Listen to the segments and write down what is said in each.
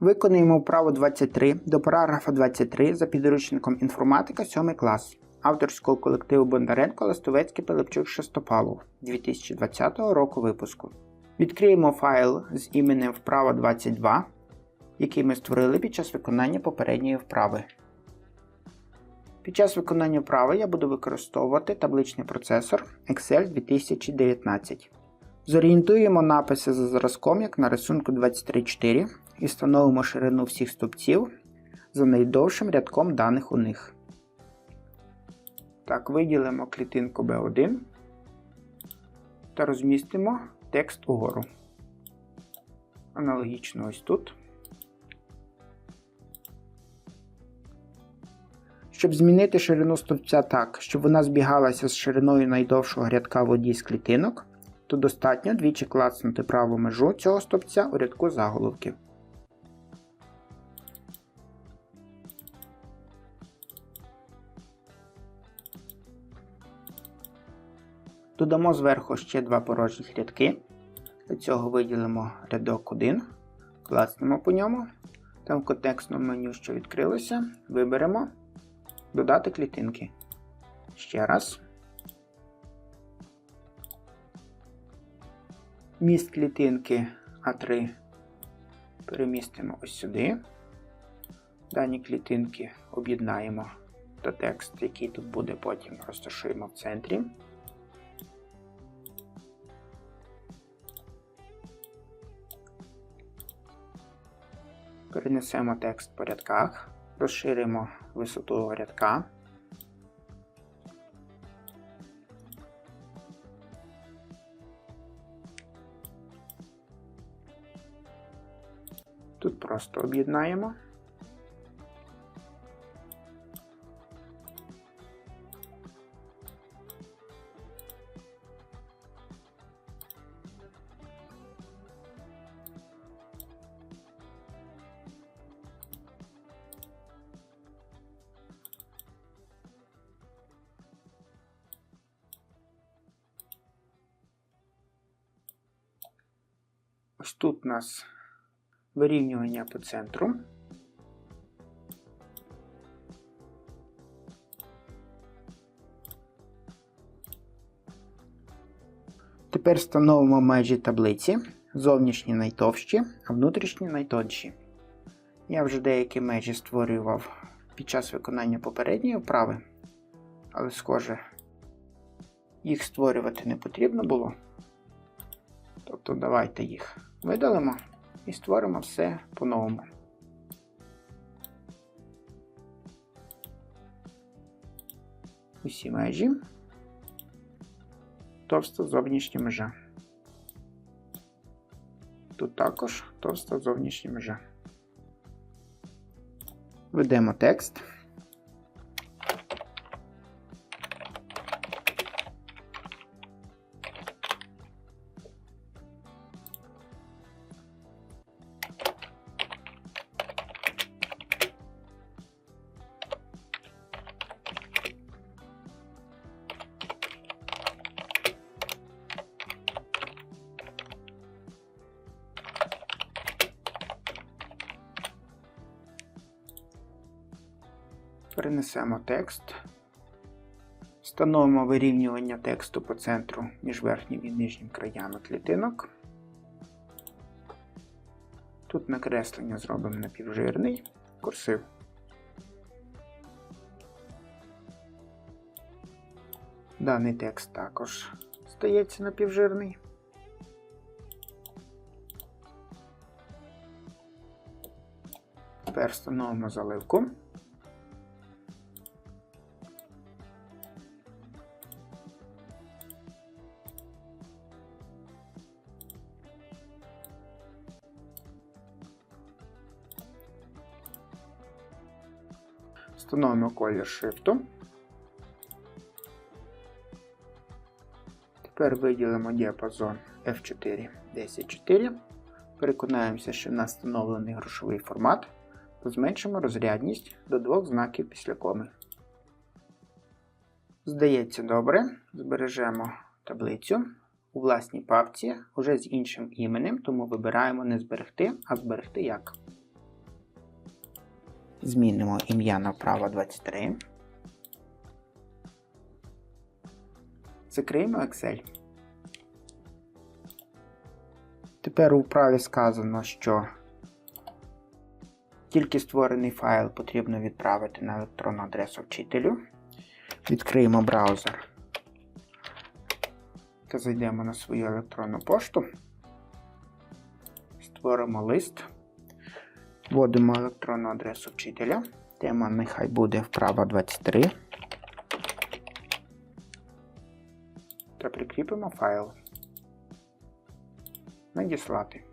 Виконуємо вправу 23 до параграфа 23 за підручником інформатика 7 клас авторського колективу Бондаренко Ластовецький Пилипчук Шестопалов 2020 року випуску. Відкриємо файл з іменем вправа 22, який ми створили під час виконання попередньої вправи. Під час виконання вправи я буду використовувати табличний процесор Excel 2019. Зорієнтуємо написи за зразком, як на рисунку 23.4, і встановимо ширину всіх стовпців за найдовшим рядком даних у них. Так, виділимо клітинку B1 та розмістимо текст угору. Аналогічно ось тут. Щоб змінити ширину стовпця так, щоб вона збігалася з шириною найдовшого рядка в одній з клітинок, то достатньо двічі клацнути праву межу цього стовпця у рядку заголовків. Додамо зверху ще два порожніх рядки. Для цього виділимо рядок 1, класнемо по ньому. Там в контекстному меню, що відкрилося, виберемо Додати клітинки. Ще раз. Міст клітинки А3 перемістимо ось сюди. Дані клітинки об'єднаємо та текст, який тут буде, потім розташуємо в центрі. Перенесемо текст по рядках, розширимо висоту рядка. Тут просто об'єднаємо. Ось тут у нас вирівнювання по центру. Тепер встановимо межі таблиці, зовнішні найтовщі, а внутрішні найтонші. Я вже деякі межі створював під час виконання попередньої вправи, але, схоже, їх створювати не потрібно було. Тобто давайте їх видалимо і створимо все по-новому. Усі межі, товста зовнішня межа. Тут також товста зовнішня межа. Ведемо текст. Перенесемо текст. Встановимо вирівнювання тексту по центру між верхнім і нижнім краями клітинок. Тут накреслення зробимо напівжирний курсив. Даний текст також стається напівжирний. Тепер встановимо заливку. Встановимо колір шрифту. Тепер виділимо діапазон F4 104. Переконаємося, що в нас встановлений грошовий формат, то зменшимо розрядність до двох знаків після коми. Здається, добре. Збережемо таблицю у власній папці уже з іншим іменем, тому вибираємо не зберегти, а зберегти як. Змінимо ім'я на вправо 23. Закриємо Excel. Тепер у вправі сказано, що тільки створений файл потрібно відправити на електронну адресу вчителю. Відкриємо браузер та зайдемо на свою електронну пошту. Створимо лист. Вводимо електронну адресу вчителя. Тема нехай буде вправа 23. Та прикріпимо файл. Надіслати.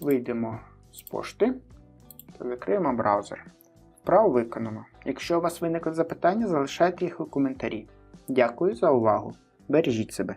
Вийдемо з пошти та закриємо браузер. Вправо виконано. Якщо у вас виникли запитання, залишайте їх у коментарі. Дякую за увагу. Бережіть себе.